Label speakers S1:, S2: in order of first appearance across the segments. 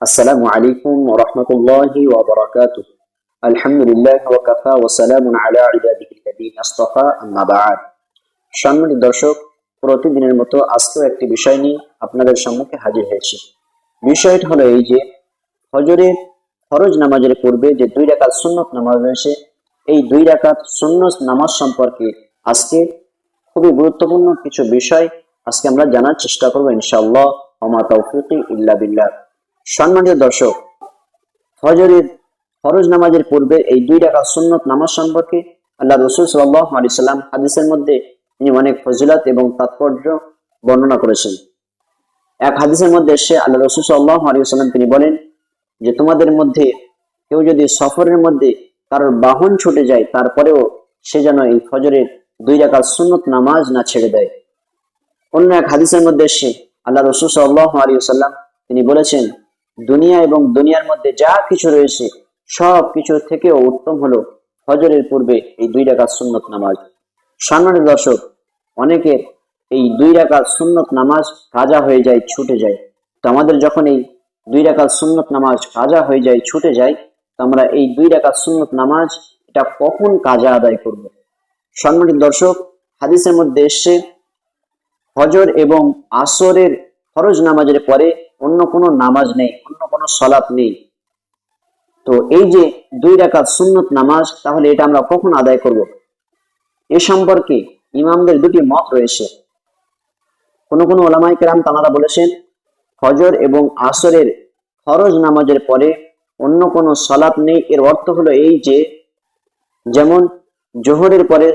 S1: আসসালামু আলাইকুম রহমতুল্লাহি ওবরাকাত আলহামদুলিল্লাহ ওয়াকাফা ওয়াসালামুন আলা ইবাদিহি আল্লাযীন আসতাফা, আম্মা বা'দ। সম্মানিত দর্শক, প্রতিদিনের মতো আজকেও একটি বিষয় নিয়ে আপনাদের সম্মুখে হাজির হয়েছি। বিষয়টি হলো এই যে, হজরের ফরজ নামাজের পূর্বে যে দুই রাকাত সুন্নত নামাজ রয়েছে, এই দুই রাকাত সুন্নত নামাজ সম্পর্কে আজকে খুবই গুরুত্বপূর্ণ কিছু বিষয় আজকে আমরা জানার চেষ্টা করব ইনশাআল্লাহ। আমা তৌফিকি ইল্লা বিল্লাহ। সম্মানিত দর্শক, ফজরের ফরজ নামাজের পূর্বে এই দুই রাকাত সুন্নত নামাজ সম্পর্কে আল্লাহ রসুল সাল্লাহ আলি সাল্লাম হাদিসের মধ্যে তিনি অনেক ফজিলাত এবং তাৎপর্য বর্ণনা করেছেন। এক হাদিসের মধ্যে এসে আল্লাহ রসুল সাল্লাহ আলী সাল্লাম তিনি বলেন যে, তোমাদের মধ্যে কেউ যদি সফরের মধ্যে কারোর বাহন ছুটে যায়, তারপরেও সে যেন এই ফজরের দুই রাকাত সুন্নত নামাজ না ছেড়ে দেয়। অন্য এক হাদিসের মধ্যে এসে আল্লাহ রসুল সাল্লাহ আলী সাল্লাম তিনি বলেছেন দুনিয়া এবং দুনিয়ার মধ্যে যা কিছু রয়েছে, সব কিছু থেকেও উত্তম হলো ফজরের পূর্বে এই দুই রাকাত সুন্নত নামাজ। সম্মানিত দর্শক অনেকের এই দুই রাকাত সুন্নত নামাজ কাজা হয়ে যায়, ছুটে যায়। তো আমাদের যখন এই দুই রাকাত সুন্নত নামাজ কাজা হয়ে যায়, ছুটে যায়, তো আমরা এই দুই রাকাত সুন্নত নামাজ এটা কখন কাজা আদায় করব? সম্মানিত দর্শক, হাদিসের মধ্যে এসছে, ফজর এবং আসরের ফরজ নামাজের পরে অন্য কোনো নামাজ নেই, অন্য কোনো সলাপ নেই। তো এই যে দুই রাকাত সুন্নত নামাজ, তাহলে এটা আমরা কখন আদায় করব? এ সম্পর্কে ইমামদের দুটি মত রয়েছে। কোন কোন ওলামাই কেরাম তানারা বলেছেন, ফজর এবং আসরের ফরজ নামাজের পরে অন্য কোনো সলাপ নেই। এর অর্থ হলো এই যে, যেমন জোহরের পরে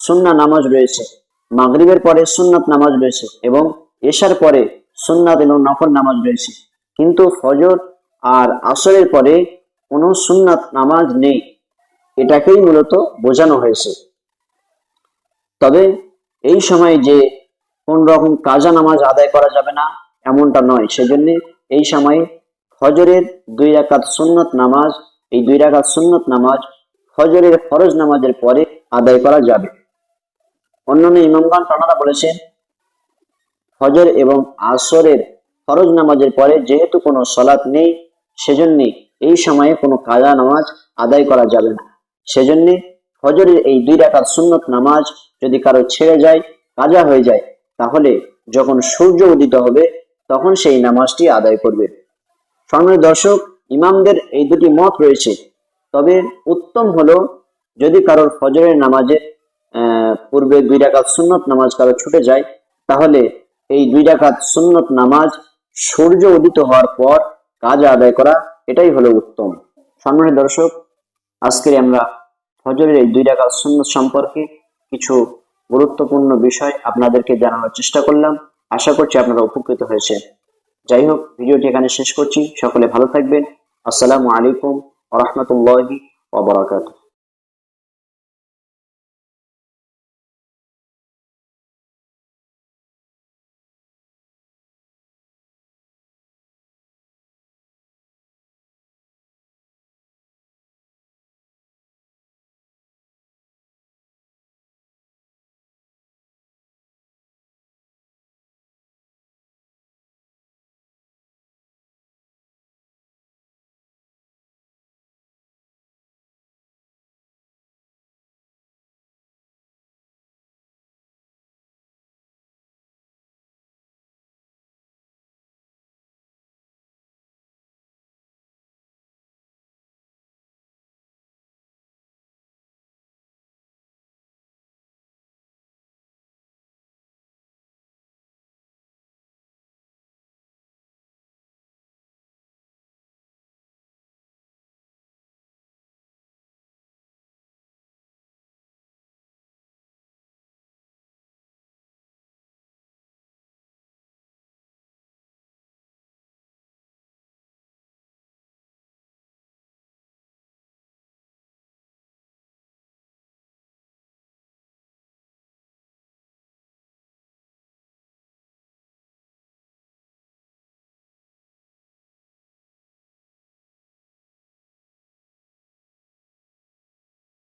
S1: সুন্না নামাজ রয়েছে, মাগরিবের পরে সুন্নাত নামাজ রয়েছে এবং এশার পরে সুন্নাত এবং নফল নামাজ রয়েছে। কিন্তু ফজর আর আসরের পরে কোনো সুন্নাত নামাজ নেই। এটাকেই মূলত বোঝানো হয়েছে। তবে এই সময় যে কোন রকম কাজা নামাজ আদায় করা যাবে না, এমনটা নয়। সেজন্য এই সময় ফজরের দুই রাকাত সুন্নত নামাজ, এই দুই রাকাত সুন্নত নামাজ ফজরের ফরজ নামাজের পরে আদায় করা যাবে। অন্যান্য ইমামগান তানারা বলেছেন ফজর এবং আসরের ফরজ নামাজের পরে যেহেতু কোনো সলাৎ নেই সেজন্য এই সময়ে কোনো কাজা নামাজ আদায় করা যাবে না। সেজন্যে ফজরের এই দুই রাকাত সুন্নত নামাজ যদি কারও ছেড়ে যায় কাজা হয়ে যায় তাহলে যখন সূর্য উদিত হবে তখন সেই নামাজটি আদায় করবে। সম্মানিত দর্শক ইমামদের এই দুটি মত রয়েছে। তবে উত্তম হলো যদি কারোর ফজরের নামাজের আহ, পূর্বে দুই রাকাত সুন্নত নামাজ কারও ছুটে যায় তাহলে এই দুই রাকাত সুন্নত নামাজ সূর্য উদিত হওয়ার পর কাজ আদায় করা, এটাই হলো উত্তম। সম্মানিত দর্শক আজকে আমরা ফজরের এই দুই রাকাত সুন্নত সম্পর্কে কিছু গুরুত্বপূর্ণ বিষয় আপনাদেরকে জানানোর চেষ্টা করলাম। আশা করছি আপনারা উপকৃত হয়েছে যাই হোক, ভিডিওটি এখানে শেষ করছি। সকলে ভালো থাকবেন। আসসালামু আলাইকুম রহমতুল্লাহি ওবরাকাতুহ